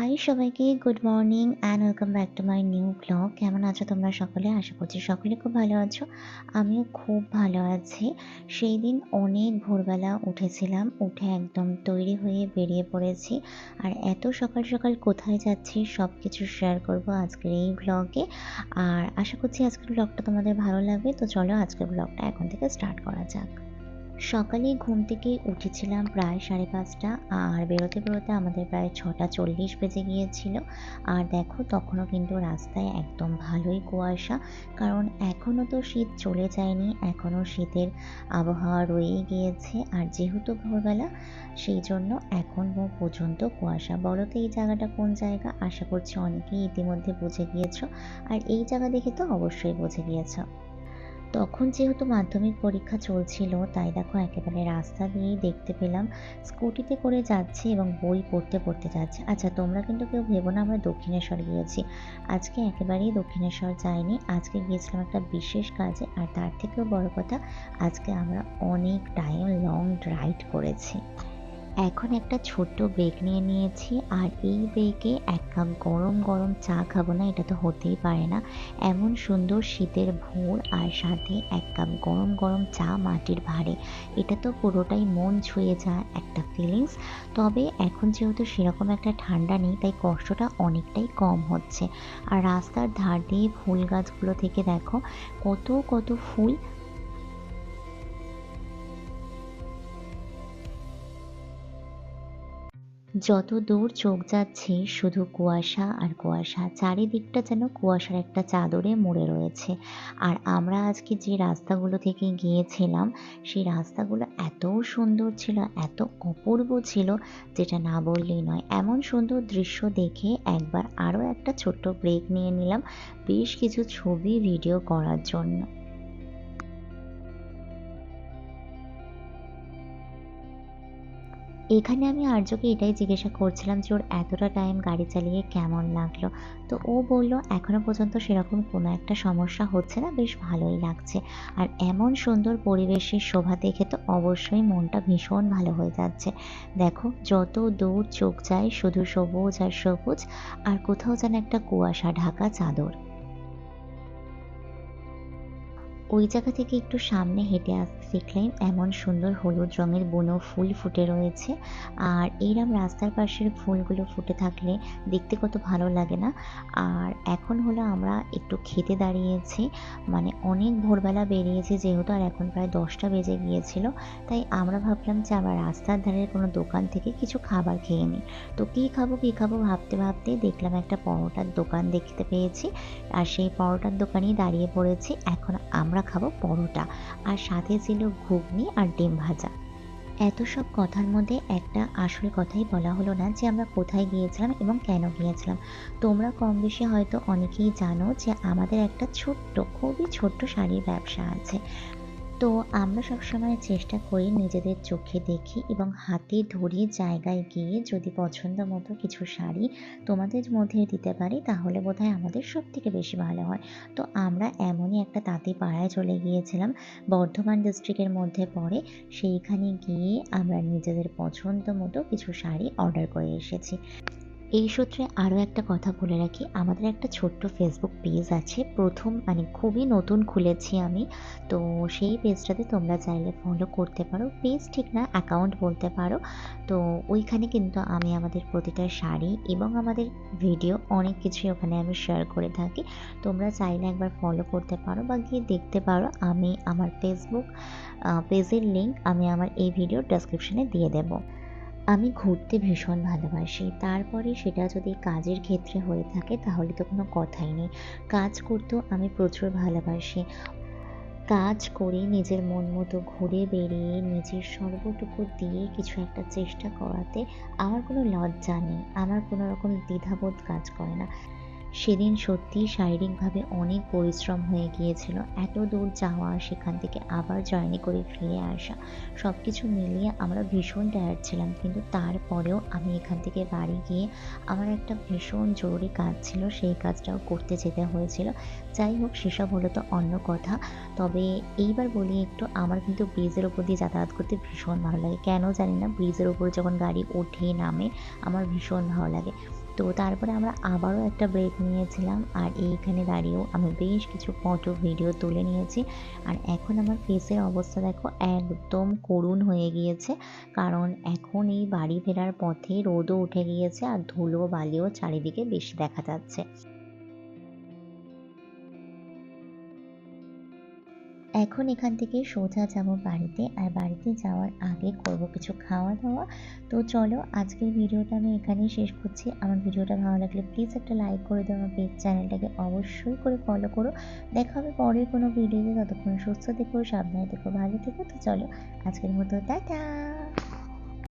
High সবাইকে, good morning and welcome back to my new blog কেমন আছো তোমরা সকলে? আশা করছি সকলে খুব ভালো আছো। আমিও খুব ভালো আছি। সেই দিন অনেক ভোরবেলা উঠেছিলাম, উঠে একদম তৈরি হয়ে বেরিয়ে পড়েছি। আর এত সকাল সকাল কোথায় যাচ্ছি সব কিছু শেয়ার করব আজকের এই ব্লগে আর আশা করছি আজকের ব্লগটা তোমাদের ভালো লাগবে। তো চলো আজকের ব্লগটা এখন থেকে স্টার্ট করা যাক। সকালে ঘুম থেকে উঠেছিলাম প্রায় সাড়ে পাঁচটা আর বেরোতে বেরোতে আমাদের প্রায় ছটা চল্লিশ বেজে গিয়েছিল। আর দেখো তখনও কিন্তু রাস্তায় একদম ভালোই কুয়াশা, কারণ এখনও তো শীত চলে যায়নি, এখনও শীতের আবহাওয়া রয়েই গিয়েছে। আর যেহেতু ভোরবেলা, সেই জন্য এখনও পর্যন্ত কুয়াশা। বলো তো এই জায়গাটা কোন জায়গা? আশা করছি অনেকেই ইতিমধ্যে বুঝে গিয়েছো। আর এই জায়গা দেখে তো অবশ্যই বুঝে গিয়েছো। তখন যেহেতু মাধ্যমিক পরীক্ষা চলছিল, তাই দেখো একেবারে রাস্তা দিয়েই দেখতে পেলাম। স্কুটিতে করে যাচ্ছে এবং বই পড়তে পড়তে যাচ্ছে। আচ্ছা তোমরা কিন্তু কেউ ভেবো না, আমরা দক্ষিণেশ্বর গিয়েছি। আজকে একেবারেই দক্ষিণেশ্বর যাইনি। আজকে গিয়েছিলাম একটা বিশেষ কাজে, আর তার থেকেও বড় কথা, আজকে আমরা অনেক টাইম লং রাইড করেছি। এখন একটা ছোট্ট ব্রেক নিয়ে নিয়েছি, আর এই ব্রেকে এক কাপ গরম গরম চা খাব না, এটা তো হতেই পারে না। এমন সুন্দর শীতের ভোর আর সাথে এক কাপ গরম গরম চা মাটির ভারে এটা তো পুরোটাই মন ছুঁয়ে যায় একটা ফিলিংস তবে এখন যেহেতু সেরকম একটা ঠান্ডা নেই, তাই কষ্টটা অনেকটাই কম হচ্ছে। আর রাস্তার ধার দিয়ে ফুল গাছগুলো থেকে দেখো, কত কত ফুল যত দূর চোখ যাচ্ছে, শুধু কুয়াশা আর কুয়াশা, চারিদিকটা যেন কুয়াশার একটা চাদরে মুড়ে রয়েছে। আর আমরা আজকে যে রাস্তাগুলো থেকে গিয়েছিলাম, সেই রাস্তাগুলো এত সুন্দর ছিল, এত অপূর্ব ছিল, যেটা না বললেই নয়। এমন সুন্দর দৃশ্য দেখে একবার আরও একটা ছোট্ট ব্রেক নিয়ে নিলাম, বেশ কিছু ছবি ভিডিও করার জন্য। এখানে আমি আর্যকে এটাই জিজ্ঞাসা করছিলাম যে ওর এতটা টাইম গাড়ি চালিয়ে কেমন লাগল। তো ও বলল এখনও পর্যন্ত সেরকম কোনো একটা সমস্যা হচ্ছে না, বেশ ভালোই লাগছে। আর এমন সুন্দর পরিবেশের শোভা দেখে তো অবশ্যই মনটা ভীষণ ভালো হয়ে যাচ্ছে। দেখো, যত দূর চোখ যায় শুধু সবুজ আর সবুজ, আর কোথাও যেন একটা কুয়াশা ঢাকা চাদর। ওই জায়গা থেকে একটু সামনে হেঁটে আসতে দেখলাম এমন সুন্দর হলুদ রঙের বুনো ফুল ফুটে রয়েছে। আর এইরকম রাস্তার পাশের ফুলগুলো ফুটে থাকলে দেখতে কত ভালো লাগে না? আর এখন হলো আমরা একটু খেতে দাঁড়িয়েছি। মানে অনেক ভোরবেলা বেরিয়েছি যেহেতু আর এখন প্রায় দশটা বেজে গিয়েছিল। তাই আমরা ভাবলাম যে আমরা রাস্তার ধারের কোনো দোকান থেকে কিছু খাবার খেয়ে নিই। তো কী খাব কী খাব ভাবতে ভাবতে দেখলাম একটা পরোটার দোকান দেখতে পেয়েছি। আর সেই পরোটার দোকানেই দাঁড়িয়ে পড়েছি। এখন আমরা আমরা খাব পরোটা আর সাথে ছিল ঘুগনি আর ডিম ভাজা। এত সব কথার মধ্যে একটা আসল কথাই বলা হলো না যে আমরা কোথায় গিয়েছিলাম এবং কেন গিয়েছিলাম। তোমরা কম বেশি হয়তো অনেকেই জানো যে আমাদের একটা ছোট্ট, খুবই ছোট্ট শাড়ির ব্যবসা আছে। তো আমরা সবসময় চেষ্টা করি নিজেদের চোখে দেখি এবং হাতে ধরে জায়গায় গিয়ে যদি পছন্দ মতো কিছু শাড়ি তোমাদের মধ্যে দিতে পারি, তাহলে বোধহয় আমাদের সব থেকে বেশি ভালো হয়। তো আমরা এমনই একটা তাঁতি পাড়ায় চলে গিয়েছিলাম, বর্ধমান ডিস্ট্রিক্টের মধ্যে পড়ে। সেইখানে গিয়ে আমরা নিজেদের পছন্দ মতো কিছু শাড়ি অর্ডার করে এসেছি। এই সূত্রে আরও একটা কথা বলে রাখি। আমাদের একটা ছোট্ট ফেসবুক পেজ আছে। প্রথম মানে খুবই নতুন খুলেছি আমি। তো সেই পেজটাতে তোমরা চাইলে ফলো করতে পারো। পেজ ঠিক না অ্যাকাউন্ট বলতে পারো। তো ওইখানে কিন্তু আমি আমাদের প্রতিটা শাড়ি এবং আমাদের ভিডিও অনেক কিছুই ওখানে আমি শেয়ার করে থাকি। তোমরা চাইলে একবার ফলো করতে পারো বা গিয়ে দেখতে পারো। আমি আমার ফেসবুক পেজের লিঙ্ক আমি আমার এই ভিডিওর ডেসক্রিপশনে দিয়ে দেবো। আমি ঘুরতে ভীষণ ভালোবাসি। তারপরে সেটা যদি কাজের ক্ষেত্রে হয়ে থাকে, তাহলে তো কোনো কথাই নেই। কাজ করতেও আমি প্রচুর ভালোবাসি। কাজ করে নিজের মন মতো ঘুরে বেরিয়ে নিজের সর্বটুকু দিয়ে কিছু একটা চেষ্টা করাতে আমার কোনো লজ্জা নেই। আমার কোনো রকম দ্বিধাবোধ কাজ করে না। সেদিন সত্যিই শারীরিকভাবে অনেক পরিশ্রম হয়ে গিয়েছিল। এত দূর যাওয়া, সেখান থেকে আবার জার্নি করে ফিরে আসা সব কিছু মিলিয়ে আমরা ভীষণ টায়ার্ড ছিলাম। কিন্তু তারপরেও আমি এখান থেকে বাড়ি গিয়ে আমার একটা ভীষণ জরুরি কাজ ছিল, সেই কাজটাও করতে যেতে হয়েছিল। যাই হোক, সেসব হলো তো অন্য কথা। তবে এইবার বলি একটু, আমার কিন্তু ব্রিজের ওপর দিয়ে যাতায়াত করতে ভীষণ ভালো লাগে। কেন জানি না ব্রিজের ওপর যখন গাড়ি ওঠে, নামে, আমার ভীষণ ভালো লাগে। তো তারপরে আমরা আবারও একটা ব্রেক নিয়েছিলাম আর এইখানে দাঁড়িয়েও আমি বেশ কিছু ফটো ভিডিও তুলে নিয়েছি। আর এখন আমার ফেসের অবস্থা দেখো একদম করুণ হয়ে গিয়েছে। কারণ এখন এই বাড়ি ফেরার পথে রোদও উঠে গিয়েছে আর ধুলো বালিও চারিদিকে বেশি দেখা যাচ্ছে। এখন এখান থেকে সোজা যাব বাড়িতে আর বাড়িতে যাওয়ার আগে করব কিছু খাওয়া দাওয়া তো চলো, আজকের ভিডিওটা আমি এখানেই শেষ করছি। আমার ভিডিওটা ভালো লাগলে প্লিজ একটা লাইক করে দাও, আমার পেজ চ্যানেলটাকে অবশ্যই করে ফলো করো। দেখা হবে পরের কোনো ভিডিওতে ততক্ষণ সুস্থ থেকো, সাবধানে থেকো, ভালো থেকো। তো চলো, আজকের মতো, টাটা!